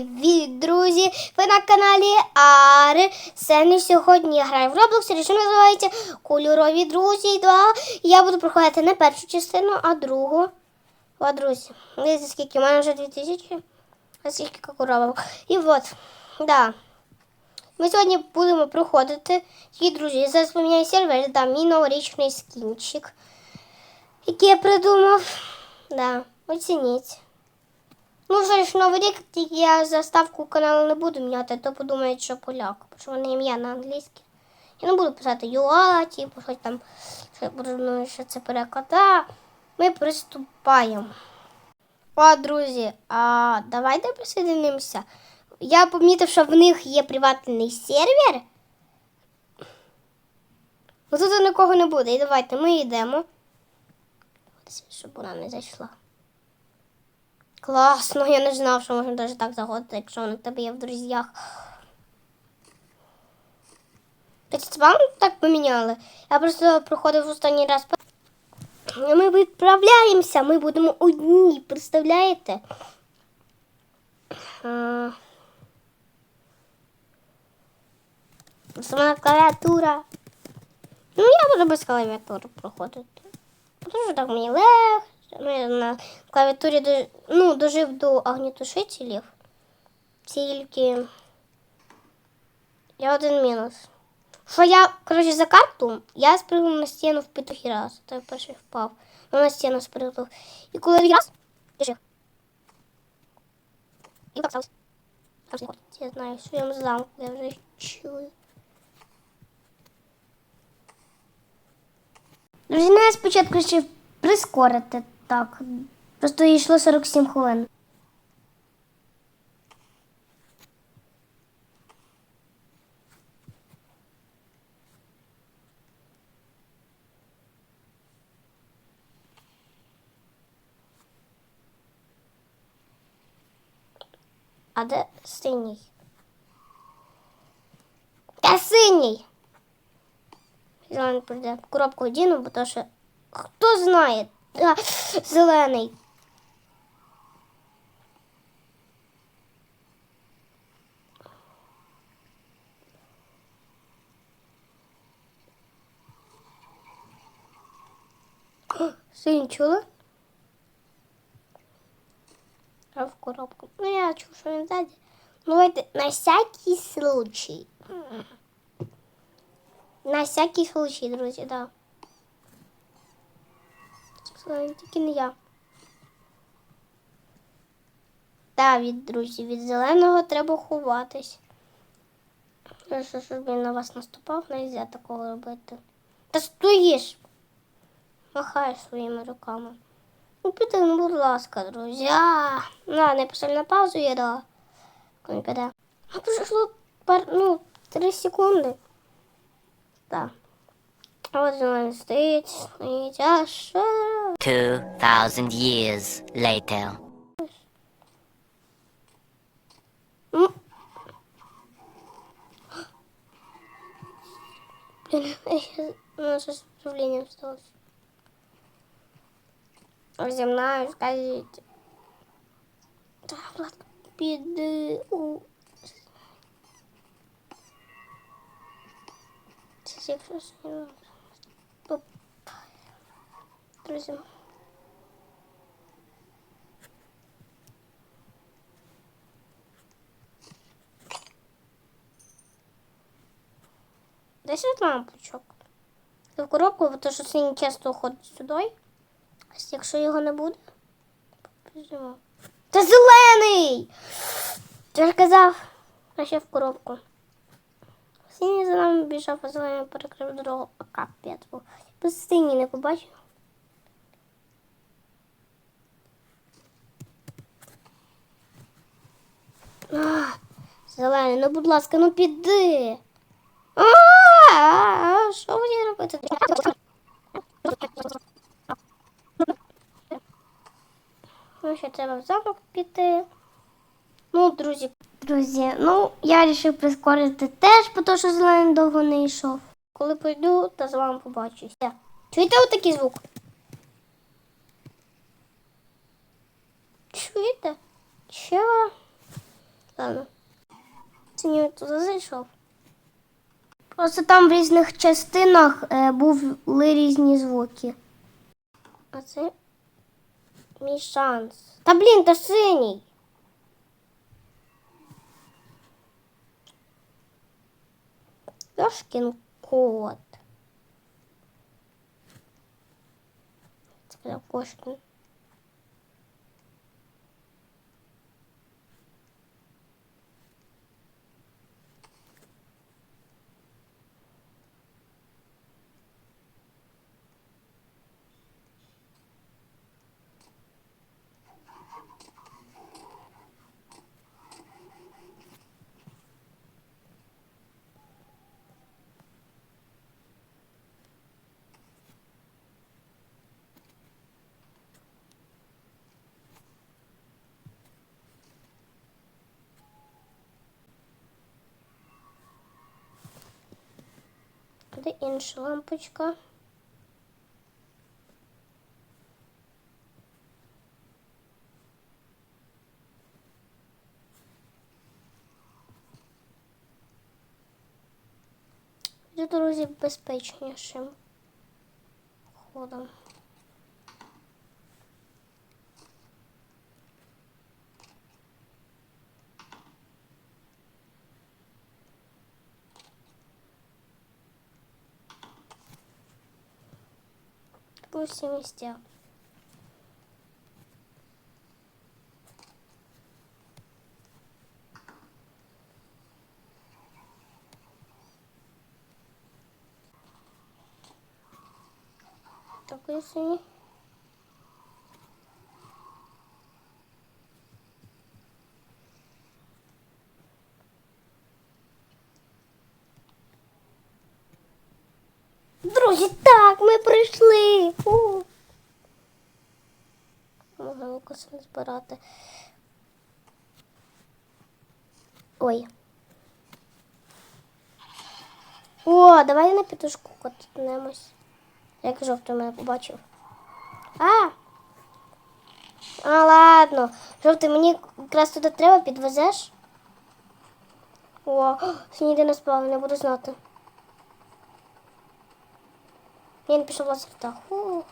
Привіт, друзі! Ви на каналі Ари. Сені сьогодні я граю в Roblox, режим називається Кольорові друзі 2. Я буду проходити не першу частину, а другу. О, друзі, дивіться, скільки у мене вже 2000, а скільки коробок. І от, да. Ми сьогодні будемо проходити. І, друзі, я зараз поміняю сервер, дам мій новорічний скінчик, який я придумав. Да, оцініть. Ну, вже ж новий рік, тільки я заставку каналу не буду міняти, то подумають, що поляк, бо що вони ім'я на англійське. Я не буду писати ЮА, типу, хоч там, що думати, що це переклада. Ми приступаємо. О, друзі, а давайте присоединимося. Я помітив, що в них є приватний сервер. Ну тут нікого не буде. І давайте ми йдемо. Щоб вона не зайшла. Класно, я не знав, що можна навіть так заходити, якщо вони в тебе є в друзях. Це вам так поміняли? Я просто проходив останній раз. Ми відправляємося, ми будемо одні, представляєте? Сама клавіатура. Ну, я буду без клавіатури проходити. Тому що так мені легше. Я на клавіатурі ну, дожив до огнітушителів. Тільки є один мінус. Що я, коротше, за карту я спригнув на стіну в п'ятухі раз. То я перший впав. Ну, на стіну спригнув. І коли я раз, дожив. І так сталося. Я знаю, в своєму замку я вже чую. Друзі, ну я спочатку ще прискорити так. Просто йшло 47 хвилин. А де синій? Де синій? Зелений прийде. Коробку одіну, бо то що хто знає? А, зелений. Синь чула? А в коробку. Ну, я чув, що він ззаді. Ну, давайте на всякий случай. На всякий случай, друзі, да. Це Тільки не я. Так, від друзі, від зеленого треба ховатись. Ну, що, щоб він на вас наступав, не можна такого робити. Та стоїш. Махаєш своїми руками. Ну, ну, будь ласка, друзі. А, на, не поставь на паузу, я дала. Піде. А пройшло пар, ну, три секунди. Так. А от зелений стоїть, стоїть, а що? 2,000 years later. Ну. Блин, я щас- у нас сейчас управление осталось. Земная, скажите. Да, Влад, беды. У. Сейчас я просто... Оп. Друзья. Десь от лампочок. В коробку, бо то, що синій часто ходить сюди. А якщо його не буде, побіжимо. Це зелений! Ти ж казав, а ще в коробку. Синій за нами біжав, а зелений перекрив дорогу, а капець був. Синій не побачив. А, Зелений, ну будь ласка, ну піди. А, що мені робити? Ну, ще треба в замок піти. Ну, друзі, друзі, ну я вирішив прискорити теж, тому що зелений довго не йшов. Коли прийду, то з вами побачуся. Чуєте отакий звук? Чуєте? Що? Ладно. Це туди зайшов. Просто там в різних частинах е, були різні звуки. А це мій шанс. Та блін, та синій. Йошкін кот. Сказав Кошкін. Де інша лампочка? Друзі, безпечнішим ходом. По всі місця. Так, если... Друзі, так, ми прийшли. Можна лукаса не збирати. Ой. О, давай на петушку катнемось. Як жовтий мене побачив. А! А, ладно. Жовтий, мені якраз туди треба, підвезеш. О, де не спав, не буду знати. Він пішов в лазертах. Фу.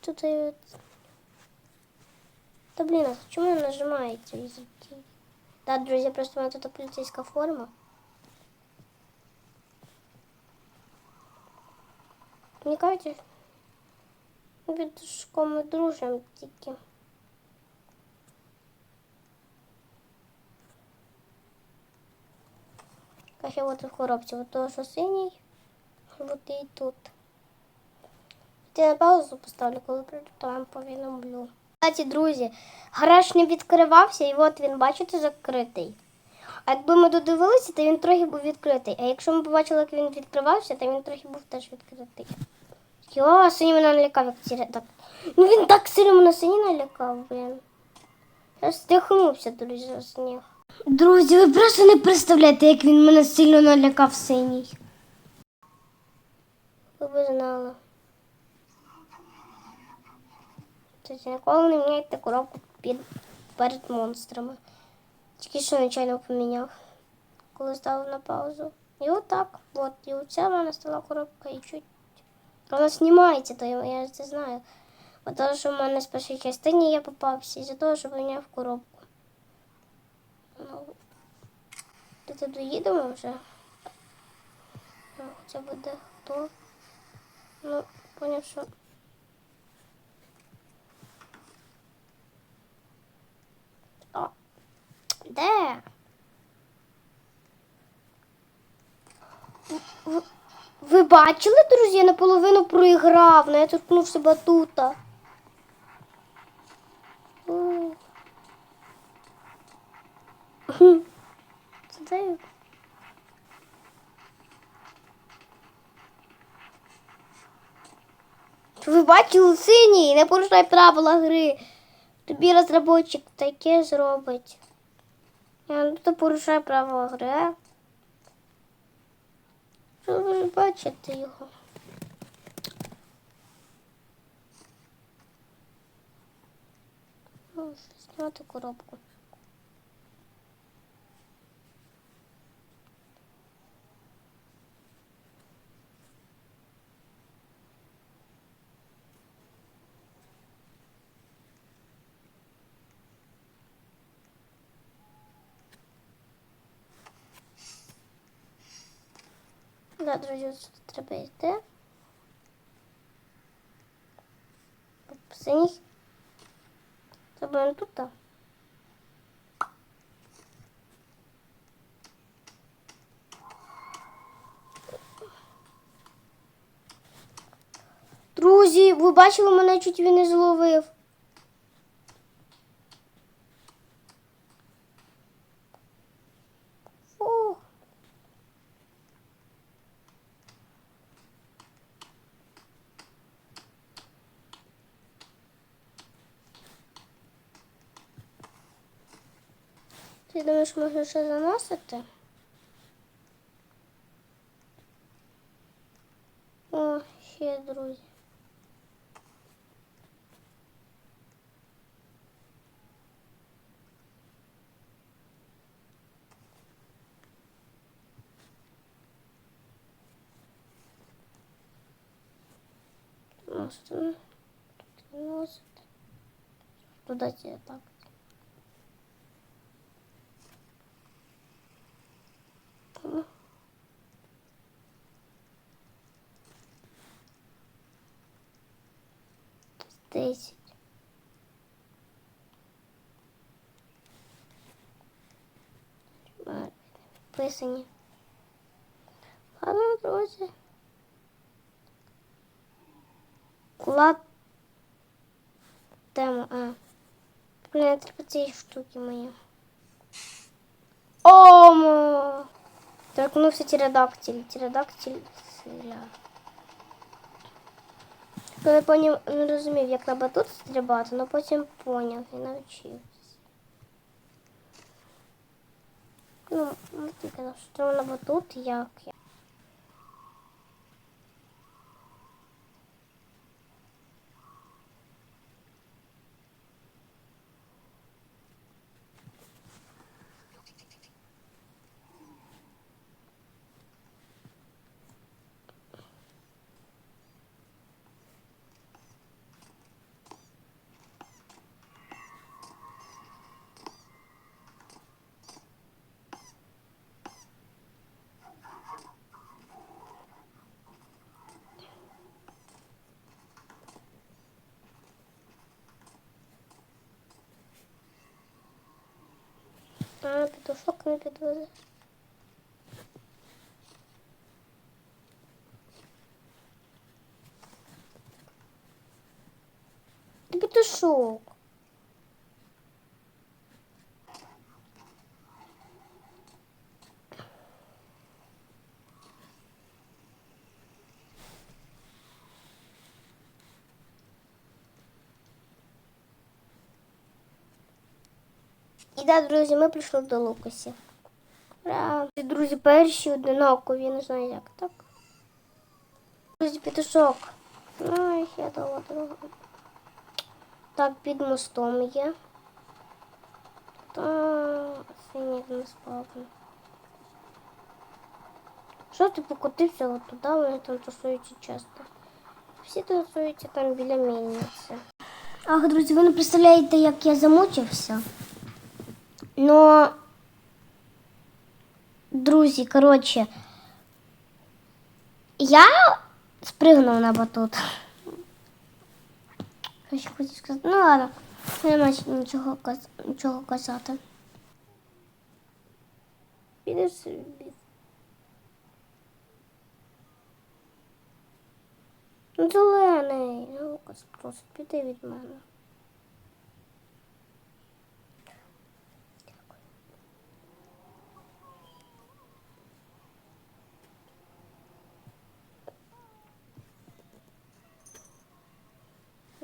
Тут і... Та блін, а чому не нажимається языки? Да, друзі, просто у мене тут поліцейська форма. Мені кажуть, від школи дружимо тільки. Каже, от в коробці, от того, що синій, і тут. Я паузу поставлю, коли прийду, то вам повідомлю. Кстати, друзі, гараж не відкривався, і от він, бачите, закритий. А якби ми додивилися, то він трохи був відкритий. А якщо ми побачили, як він відкривався, то він трохи був теж відкритий. Йо, сині мене налякав, як ці так. Ну він так сильно мене сині налякав, блін. Я стихнувся, друзі, за сніг. Друзі, ви просто не представляєте, як він мене сильно налякав синій. Ви б знали. Тобто ніколи не міняйте коробку під, перед монстрами. Тільки що нечайно поміняв, коли ставив на паузу. І отак, от, і оця в мене стала коробка і чуть. Вона знімається, то я, це знаю. Бо того, що в мене з першої частині я попався, із-за того, що поміняв коробку. Ну, туди доїдемо вже. Ну, Це буде хто. Ну, поняв, що. О, де? Ви, бачили, друзі, я наполовину проіграв, але я торкнувся батута. Це як? Ви бачили синій, не порушай правила гри. Тобі розробочик таке зробить. Ну то порушай правила гри, а? Що ви ж бачите його? Ну, Зняти коробку. Да, друзі, треба йти. Це буде тут. так? Друзі, ви бачили, мене чуть він не зловив. Фух. Ти думаєш, можна ще заносити? О, ще, друзі. Туди ці так. Десять. Чотири. Писані. Ладно, друзі. Клад. Тему, а. Блин, треба цієї штуки мої. Торкнувся тірадактиль. Тірадактиль. Силя. Коли поняв, не розумів, як на батут стрибати, але потім поняв і навчився. Ну, ну, ти казав, на батут, як я. А, петушок не підвезе. Ти петушок. І да, друзі, ми прийшли до Лукасів. Ура! Друзі, перші одинакові, я не знаю як так. Друзі, петушок. Ай, я дала другу. Так, під мостом є. Та синій не спав. Що ти покотився от туди, вони там тусуються часто. Всі тусуються там біля мельниці. Ах, друзі, ви не представляєте, як я замучився. Но, друзі, коротше, я спригнув на батут. Що ще сказати? Ну ладно, нема нічого, нічого казати. Підеш собі. Ну, Зелений, Лукас просить, піди від мене.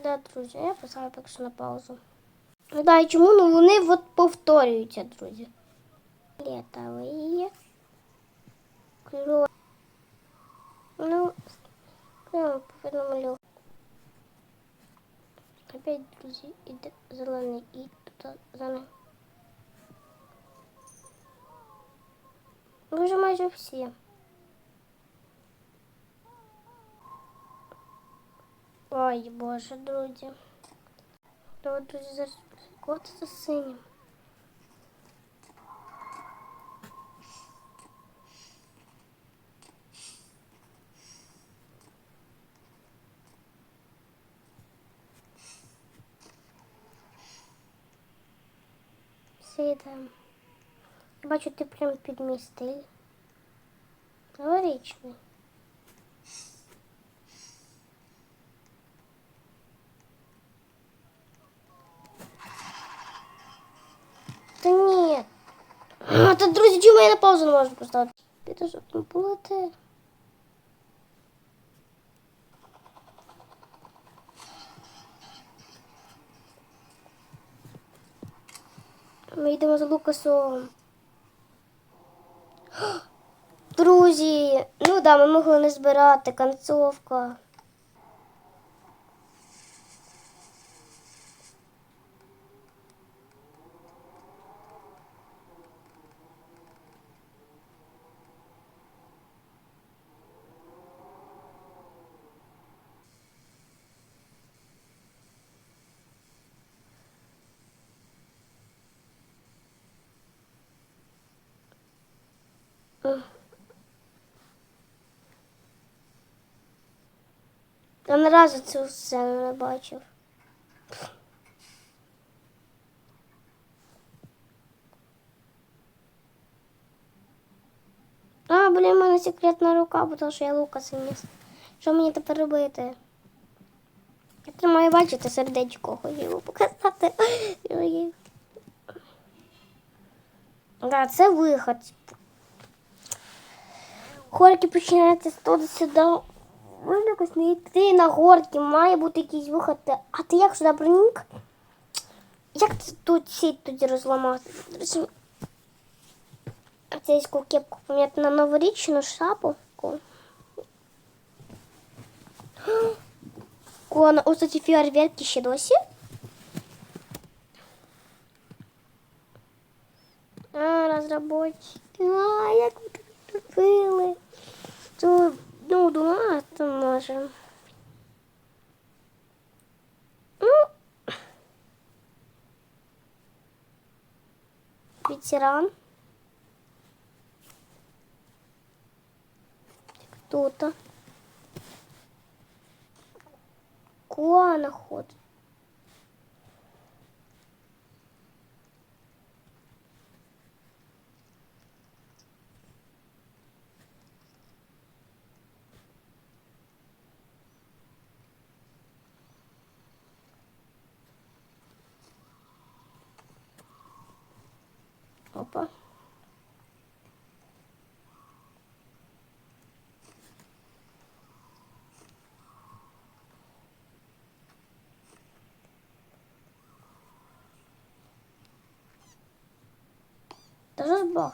Да, друзі, я поставлю поки що на паузу. Ну да, і чому? Ну вони от повторюються, друзі. Літові. Кльо. Ну, прямо повідомлю. Опять, друзі, іде зелений і тут за ним. Ви вже майже всі. Ой, боже, друзі. Давай, друзі, зараз кот за синім. Все йдемо. Я бачу, ти прям під мій стиль. Новорічний. Я на паузу не можу поставити? Піду жовтим полети. Ми йдемо за Лукасом. Друзі, ну да, ми могли не збирати концовка. Я ні разу цю сцену не бачив. А, блін, в мене секретна рука, тому що я Лукас вніс. Що мені тепер робити? Я тримаю, бачите, сердечко хотіло показати. Да, це виход. Горки починаються туди сюди. Можна якось не йти на горки, має бути якийсь виход. А ти як сюди проник? Як ти тут сіть тоді розламати? Друзі, Цейську кепку поміняти на новорічну шапку. Кона, ось ці фейерверки ще досі. А, розработчики. А, як ви так зробили? То, ну, думати може. Ну, ветеран. Кто-то. Куана ходит. Даже цим було.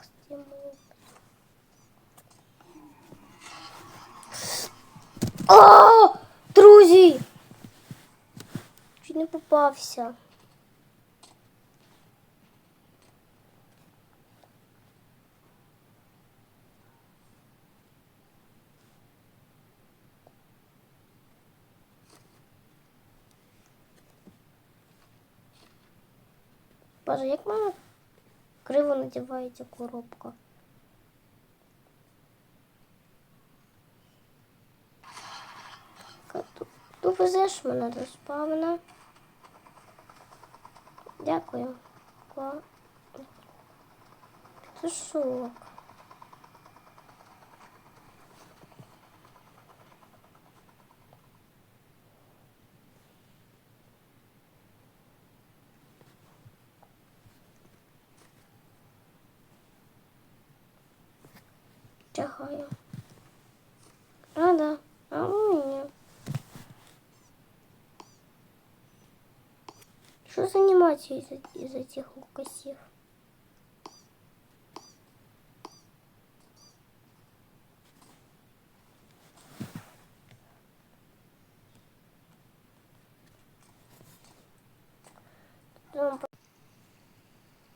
О, друзі! Чуть не попався. Боже, як мене криво надівається коробка. Довезеш мене до спавна. Дякую. Кла- платье из, из этих лукосев.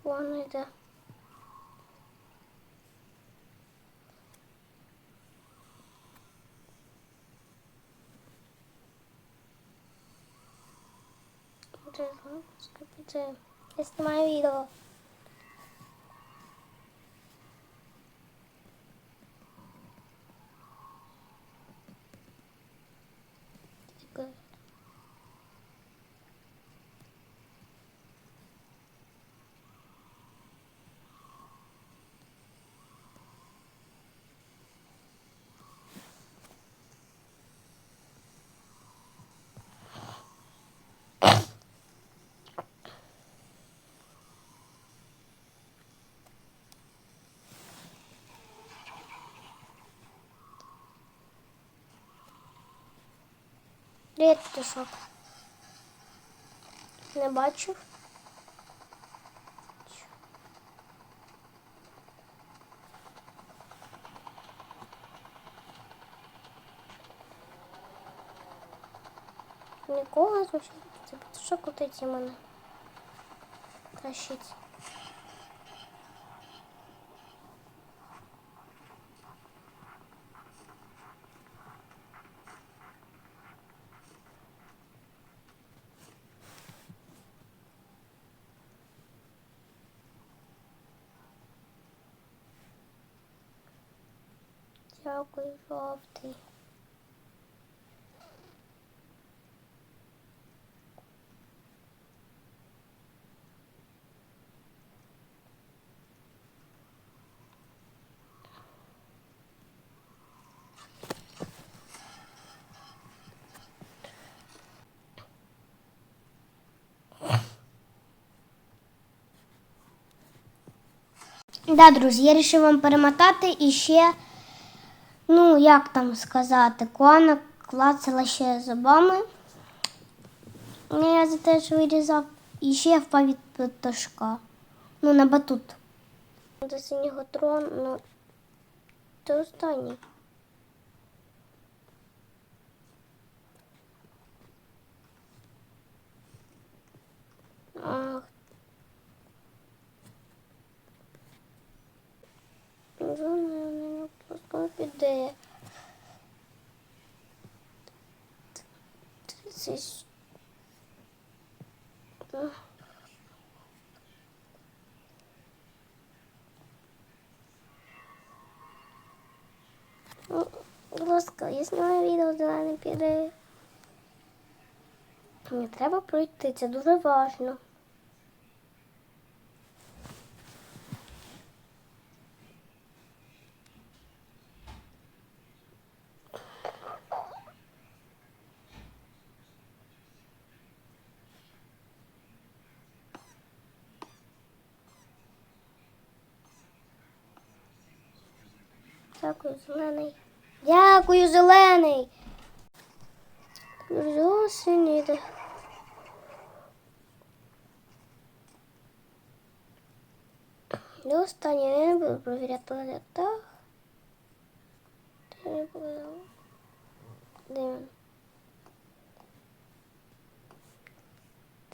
Вон это. Це, ну, скажіть, Я знімаю відео. Де пташок? Не бачу. Нікого. Це пташок кутить мене. Тащить. Дякую, жовтий. Да, друзі, я вирішив вам перемотати і ще, ну, як там сказати, Коана клацала ще зубами. Ну, Я за те, що вирізав. І ще я впав від пташка. Ну, на батут. До синього трон, ну, це останній. Ах. Вже не піде. Тридцять. Ну, Будь ласка, я знімаю відео зелений піде. Мені треба пройти, це дуже важливо. Дякую, зелений. Дякую, зелений. Іде. І останнє я не буду провіряти я буду? Де він?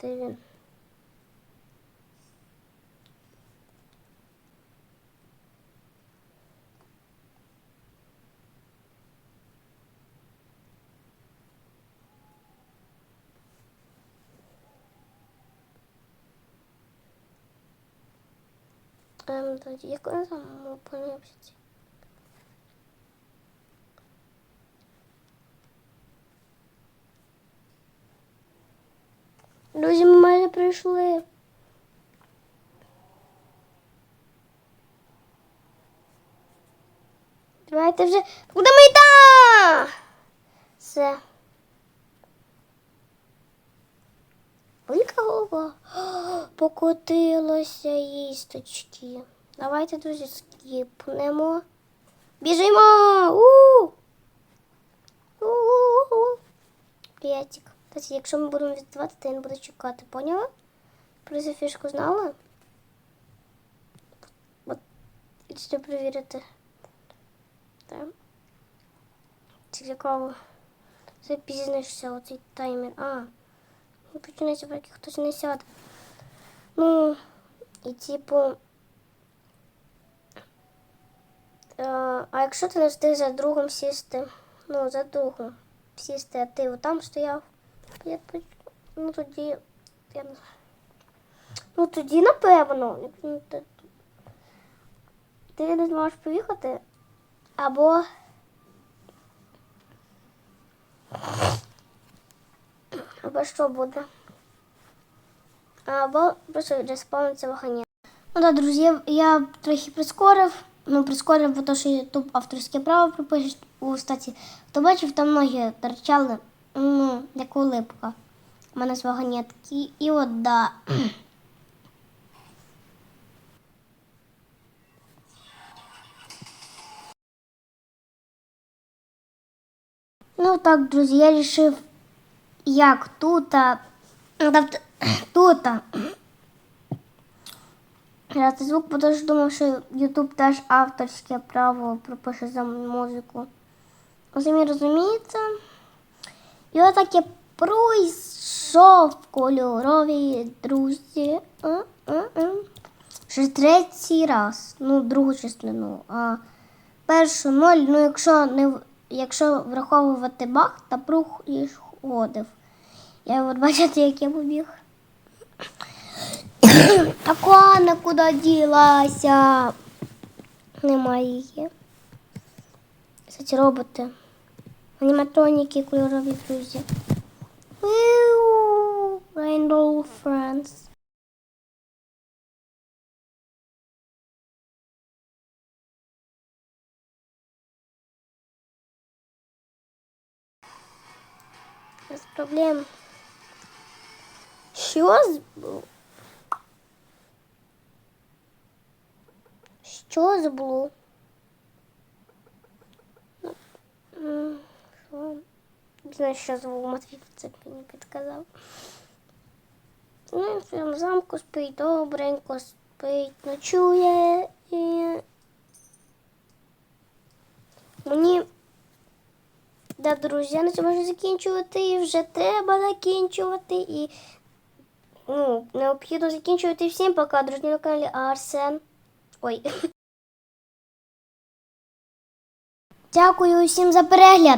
Де він? Ем, тоді як вона там опинився? Друзі, ми майже прийшли. Давайте вже. Куди ми йдемо? Все. Велика голова. О, Покотилося їсточки. Давайте, друзі, скіпнемо. Біжимо! У-у-у-у. П'ятик. Кстати, якщо ми будемо віддавати, то він буде чекати, поняла? Про цю фішку знала? От, що перевірити. Так. Цікаво. Запізнишся оцей таймер. А. Починається, поки хтось не сяде. Ну, І типу. Е, а якщо ти не встиг за другом сісти, ну, за другом сісти, а ти отам стояв, ну тоді. Я не знаю. Ну тоді, напевно, ти не зможеш поїхати. Або. Або що буде? Або просто респавниться вагоні. Ну так, друзі, я, трохи прискорив. Ну, прискорив, бо то, що YouTube авторське право пропишуть у статі. Хто бачив, там ноги торчали, ну, як улипка. У мене з вагонетки. І от да. Ну так, друзі, я вирішив, як тут, тобто, тут. а, Грати звук, бо теж думав, що Ютуб теж авторське право пропише за музику. Самі розумієте? І отак я пройшов кольорові друзі. Вже третій раз. Ну, другу частину. А першу ноль, ну якщо не якщо враховувати бах та прух і ходив. Я от бачите, як я побіг. А Куана куди ділася? Немає її. Кстати, роботи. Аніматроніки кольорові друзі. Rainbow Friends. Без проблем. Що. Що забуло? М, Не знаю, що забув, Матвій це мені підказав. Ну, в замку спить добренько, спить, ночує і. Мені. Да, друзі, на цьому можу закінчувати, і вже треба закінчувати. І ну, необхідно закінчувати всім пока, друзі, на каналі Арсен. Ой. Дякую усім за перегляд.